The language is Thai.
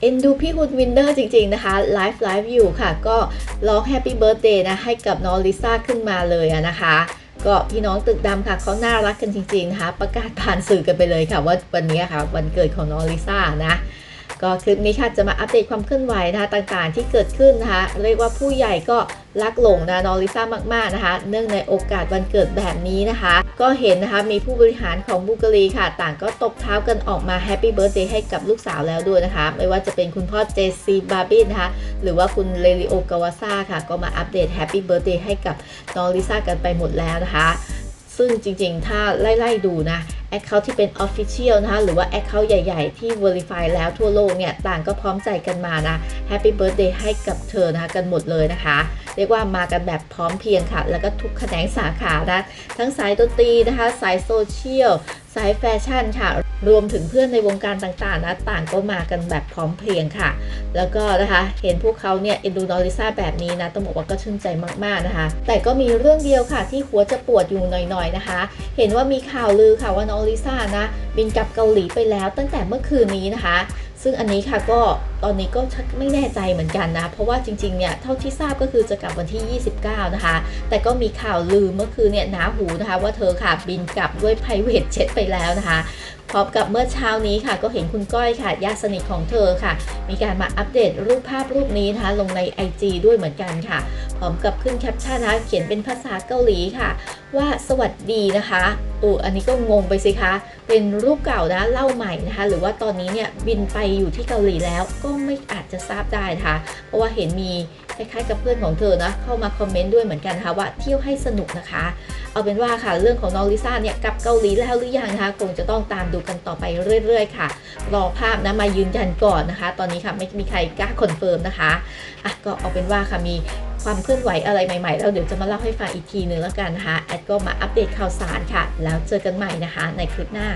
เอ็นดูพี่ฮุนวินเนอร์จริง ๆ นะคะไลฟ์ไลฟ์อยู่ค่ะ ก็ร้องแฮปปี้เบิร์ a เดย์นะให้กับน้องลิซ่าขึ้นมาเลยอะนะคะก็พี่น้องตึกดำค่ะเขาน่ารักกันจริงๆนะคะประกาศผ่านสื่อกันไปเลยค่ะ ว่าวันนี้ค่ะวันเกิดของน้องลิซ่านะ ก็คลิปนี้ค่ะจะมาอัปเดตความเคลื่อนไหวนะคะต่างๆ ที่เกิดขึ้นนะคะ เรียกว่าผู้ใหญ่ก็รักหลงนะนองลิซ่ามากๆนะคะ เนื่องในโอกาสวันเกิดแบบนี้นะคะ ก็เห็นนะคะมีผู้บริหารของบูเกอรีค่ะ ต่างก็ตบเท้ากันออกมาแฮปปี้เบิร์ a เดย์ให้กับลูกสาวแล้วด้วยนะคะ ไม่ว่าจะเป็นคุณพ่อเจสซีบาร์บินนะคะ หรือว่าคุณเลริโอกาวาซาค่ะ ก็มาอัปเดตแฮปปี้เบิร์ a เดย์ให้กับนองลิซ่ากันไปหมดแล้วนะคะซึ่งจริงๆ ถ้าไล่ๆดูนะ แอคเคาท์ที่เป็น Official นะคะ หรือว่าแอคเคาท์ใหญ่ๆ ที่ Verify แล้วทั่วโลกเนี่ย ต่างก็พร้อมใจกันมานะ Happy Birthday ให้กับเธอนะคะกันหมดเลยนะคะ เรียกว่ามากันแบบพร้อมเพรียงค่ะ แล้วก็ทุกแขนงสาขานะ ทั้งสายดนตรีนะคะ สายโซเชียล สายแฟชั่นค่ะ รวมถึงเพื่อนในวงการต่างๆนะต่างก็มากันแบบพร้อมเพรียงค่ะ แล้วก็นะคะเห็นพวกเขาเนี่ยเอ็นดูนอริซาแบบนี้นะต้องบอกว่าก็ชื่นใจมากๆนะคะ แต่ก็มีเรื่องเดียวค่ะที่หัวจะปวดอยู่หน่อยๆนะคะ เห็นว่ามีข่าวลือค่ะว่าน้องลิซ่านะบินกลับเกาหลีไปแล้วตั้งแต่เมื่อคืนนี้นะคะ ซึ่งอันนี้ค่ะก็ตอนนี้ก็ชักไม่แน่ใจเหมือนกันนะ เพราะว่าจริงๆเนี่ยเท่าที่ทราบก็คือจะกลับวันที่ 29 นะคะ แต่ก็มีข่าวลือเมื่อคืนเนี่ยหนาหูนะคะว่าเธอค่ะบินกลับด้วย private jet ไปแล้วนะคะ พร้อมกับเมื่อเช้านี้ค่ะ ก็เห็นคุณก้อยค่ะญาติสนิทของเธอค่ะ มีการมาอัปเดตรูปภาพรูปนี้นะคะ ลงใน IG ด้วยเหมือนกันค่ะ พร้อมกับขึ้นแคปชั่นนะคะเขียนเป็นภาษาเกาหลีค่ะ ว่าสวัสดีนะคะอูอันนี้ก็งงไปสิคะ เป็นรูปเก่านะเล่าใหม่นะคะ หรือว่าตอนนี้เนี่ยบินไปอยู่ที่เกาหลีแล้วก็ไม่อาจจะทราบได้นะคะ เพราะว่าเห็นมีคล้ายๆกับเพื่อนของเธอนะเข้ามาคอมเมนต์ด้วยเหมือนกันนะคะว่าเที่ยวให้สนุกนะคะ เอาเป็นว่าค่ะเรื่องของน้องลิซ่าเนี่ยกลับเกาหลีแล้วหรือยังนะคะคงจะต้องตามดูกันต่อไปเรื่อยๆ ค่ะ รอภาพนะมายืนยันก่อนนะคะ ตอนนี้ค่ะไม่มีใครกล้าคอนเฟิร์มนะคะอะก็เอาเป็นว่าค่ะมีความเคลื่อนไหวอะไรใหม่ๆ แล้วเดี๋ยวจะมาเล่าให้ฟังอีกทีนึงแล้วกันนะคะแอดก็มาอัปเดตข่าวสารค่ะ แล้วเจอกันใหม่นะคะในคลิปหน้า